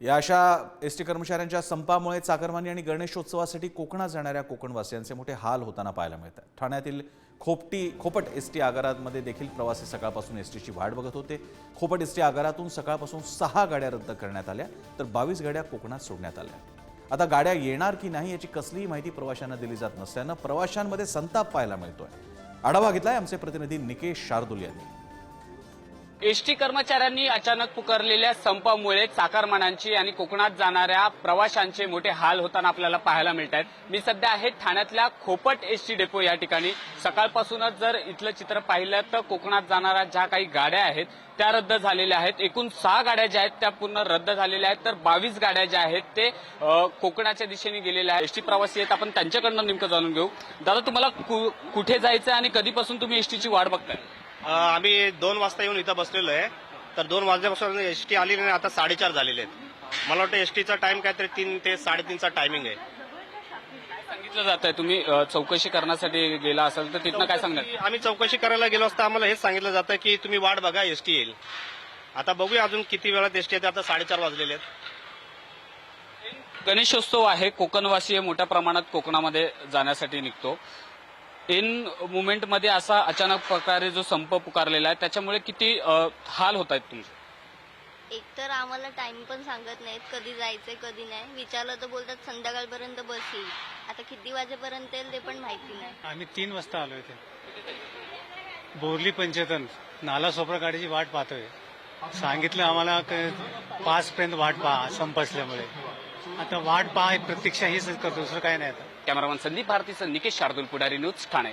या अशा S T कर्मचाऱ्यांच्या संपामुळे चाकरमानी आणि गणेशोत्सवासाठी कोकणात जाणाऱ्या कोकणवासियांचे मोठे हाल होताना पाहायला मिळतात. ठाण्यातील खोपटी खोपट एस टी आगारामध्ये देखील प्रवासी सकाळपासून एस टीची वाट बघत होते. खोपट एस टी आगारातून सकाळपासून सहा गाड्या रद्द करण्यात आल्या तर बावीस गाड्या कोकणात सोडण्यात आल्या. आता गाड्या येणार की नाही याची कसलीही माहिती प्रवाशांना दिली जात नसल्यानं प्रवाशांमध्ये संताप पाहायला मिळतोय. आढावा घेतलाय आमचे प्रतिनिधी निकेश शार्दुल यांनी. एसटी कर्मचाऱ्यांनी अचानक पुकारलेल्या संपामुळे चाकरमानांची आणि कोकणात जाणाऱ्या प्रवाशांचे मोठे हाल होताना आपल्याला पाहायला मिळत आहेत मी सध्या आहे ठाण्यातल्या खोपट एसटी डेपो या ठिकाणी. सकाळपासूनच जर इथलं चित्र पाहिलं तर कोकणात जाणाऱ्या ज्या काही गाड्या आहेत त्या रद्द झालेल्या आहेत. एकूण सहा गाड्या ज्या आहेत त्या पूर्ण रद्द झालेल्या आहेत. तर बावीस गाड्या ज्या आहेत ते कोकणाच्या दिशेने गेलेल्या आहेत. एसटी प्रवासी आहेत. आपण त्यांच्याकडनं नेमकं जाणून घेऊ. दादा तुम्हाला कु- कुठे जायचं आणि कधीपासून तुम्ही एसटीची वाट बघताय? आम्ही दोन वाजता येऊन इथं बसलेलो आहे. तर दोन वाजल्यापासून एस टी आली नाही आता साडेचार झालेले आहेत. मला वाटतं एस टीचा टाइम काहीतरी तीन ते साडेतीनचा टायमिंग आहे. सांगितलं जात आहे तुम्ही अ, चौकशी करण्यासाठी गेला असाल तर तिथनं काय सांगणार? आम्ही चौकशी करायला गेलो असता आम्हाला हेच सांगितलं जातं की तुम्ही वाट बघा एस टी येईल. आता बघूया अजून किती वेळात एस टी येते. आता साडेचार वाजलेले आहेत. गणेशोत्सव आहे. कोकणवासी मोठ्या प्रमाणात कोकणामध्ये जाण्यासाठी निघतो. इन मुवमेंटमध्ये असा अचानक प्रकारे जो संप पुकारलेला आहे त्याच्यामुळे किती अ, हाल होत आहेत तुमचे? एक तर आम्हाला टाइम पण सांगत नाहीत कधी जायचंय कधी नाही. विचारलं तर बोलतात संध्याकाळपर्यंत बस येईल. आता किती वाजेपर्यंत येईल ते पण माहिती नाही. आम्ही तीन वाजता आलो इथे. बोरली पंचेतन नाला सोपरा गाडीची वाट पाहतोय. सांगितलं आम्हाला पाच पर्यंत वाट पहा संप असल्यामुळे. आता वाट पहा ही प्रतीक्षा हीच करतो दुसरं काय नाही आता. कॅमेरामन संदीप भारतीचं निकेश शार्दूल पुढारी न्यूज ठाणे.